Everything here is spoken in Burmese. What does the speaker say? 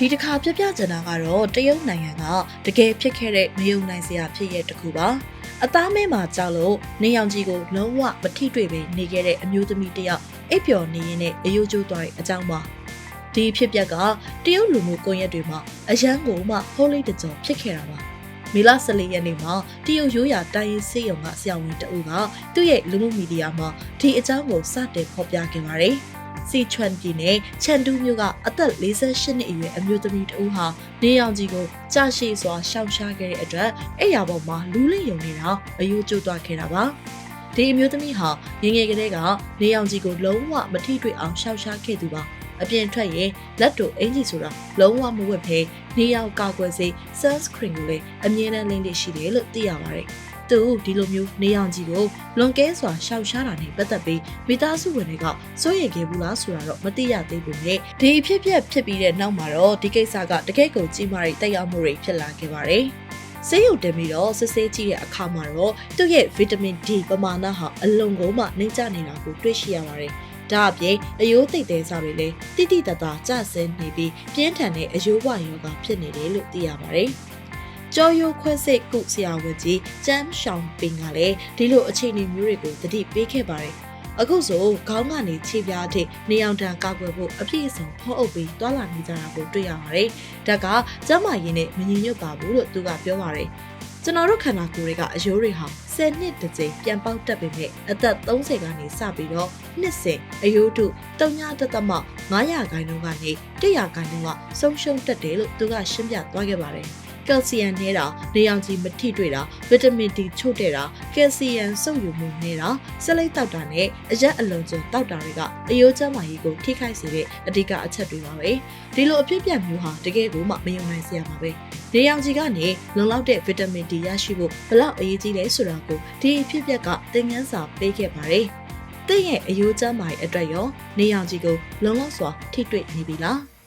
ဒီတစ်ခါပြပြချင်တာကတော့တရုတ်နိုင်ငံကတကယ်ဖြစ်ခဲ့တဲ့မယုံနိုင်စရာဖြစ်ရတစ်ခုပါအသားမဲမှာကြောက်လို့နေရောင်ကြီးကိုလုံးဝမထိတွေ့ပဲနေခဲ့တဲ့အမျိုးသမီးတစ်ယောက်အိပ်ပျော်နေရင်းနဲ့အယိုးကျိုးသွားတဲ့အကြောင်းပါဒီဖြစ်ပျက်ကတရုတ်လူမှုကွန်ရက်တွေမှာအရန်ကိုမှဟိုးလေးတကြောဖြစ်ခဲ့တာပါမေလ14ရက်နေ့မှာတရုတ်ရိုးရာတိုင်းရင်းစေးရုံကဆရာဝန်တအုပ်ကသူ့ရဲ့လူမှုမီဒီယာမှာဒီအကြောင်းကိုစတင်ဖော်ပြခဲ့ပါတယ်။ စီချွမ်ပြည်နယ်ချန်တူးမြို့ကအသက်48နှစ်အရွယ်အမျိုးသမီးတဦးဟာနေရောင်ကြီးကိုကြာရှည်စွာရှောင်ရှားခဲ့တဲ့အတွက်အဲ့ရပေါ်မှာလူလိယုံနေတာအယိုးကျိုးသွားခဲ့တာပါ။ဒီအမျိုးသမီးဟာငယ်ငယ်ကလေးကနေရောင်ကြီးကိုလုံးဝမထိတွေ့အောင်ရှောင်ရှားခဲ့သူပါ။အပြင်ထွက်ရင်လက်တို့အင်ကြီးဆိုတာလုံးဝမဝတ်ဘဲနေရောင်ကာကွယ်စေး sunscreen ကိုလည်းအမြဲတမ်းလင်းလေးရှိတယ်လို့သိရပါတယ်။ သူဒီလိုမျိုးနေရောင်ကြီးကိုလွန်ကဲစွာရှောက်ရှားတာနဲ့ပတ်သက်ပြီးမိသားစုဝင်တွေကစိုးရိမ်ခဲ့ဘူးလားဆိုတာတော့မသိရသေးဘူးလေဒီအဖြစ်အပျက်ဖြစ်ပြီးတဲ့နောက်မှာတော့ဒီကိစ္စကတကယ့်ကိုကြီးမားတဲ့တက်ရောက်မှုတွေဖြစ်လာခဲ့ပါတယ်ဆေးရုံတင်ပြီးတော့စစ်ဆေးကြည့်တဲ့အခါမှာတော့သူ့ရဲ့ဗီတာမင် D ပမာဏဟာအလွန်ကိုမှနှိမ့်ကျနေတာကိုတွေ့ရှိရပါတယ်။ဒါအပြင်အယိုးသိပ်သေးစားတွေလည်းတိတိတတ်တာကျဆင်းနေပြီးပြင်းထန်တဲ့အယိုးဝယောဂဖြစ်နေတယ်လို့သိရပါတယ်။ ကြောရိုးခွဲစိတ်ကုဆရာဝန်ကြီးကျမ်းရှောင်းပင်ကလည်းဒီလိုအခြေအနေမျိုးတွေကိုသတိပေးခဲ့ပါတယ်။အခုဆိုခေါင်းကနေခြေပြားအထိနေအောင်တန်ကောက်ွယ်ဖို့အပြည့်အစုံဖောအုပ်ပြီးတွာလာနေကြတာကိုတွေ့ရပါတယ်။ဒါကကျမ်းမာရေးနဲ့မညီညွတ်ပါဘူးလို့သူကပြောပါတယ်။ကျွန်တော်တို့ခန္ဓာကိုယ်တွေကအယိုးတွေဟာ10နှစ်တစ်ကြိမ်ပြန်ပေါက်တက်ပေမဲ့အသက်30ကနေစပြီးတော့နှစ်စဉ်အယိုးတု3တသမ900ခိုင်နှုန်းကနေ100ခိုင်နှုန်းကဆုံးရှုံးတက်တယ်လို့သူကရှင်းပြသွားခဲ့ပါတယ်။ ကယ်လ်ဆီယမ်နေတာနေရောင်ခြည်မထိတွေ့တာဗီတာမင် D ချို့တဲ့တာကယ်လ်ဆီယမ်စုပ်ယူမှုနေတာဆက်လိုက်တောက်တာနဲ့အရက်အလွန်ကျွံတောက်တာတွေကအယိုးကျန်းမာရေးကိုထိခိုက်စေတဲ့အဓိကအချက်တွေပါပဲဒီလိုအဖြစ်ပြက်မျိုးဟာတကယ်ကိုမှမယုံနိုင်စရာပါပဲနေရောင်ခြည်ကနေလုံလောက်တဲ့ဗီတာမင် D ရရှိဖို့ဘလောက်အရေးကြီးလဲဆိုတာကိုဒီအဖြစ်ပြက်ကသင်ခန်းစာပေးခဲ့ပါတယ်တင့်ရဲ့အယိုးကျန်းမာရေးအတွက်ရောနေရောင်ခြည်ကိုလုံလောက်စွာထိတွေ့နေပြီလား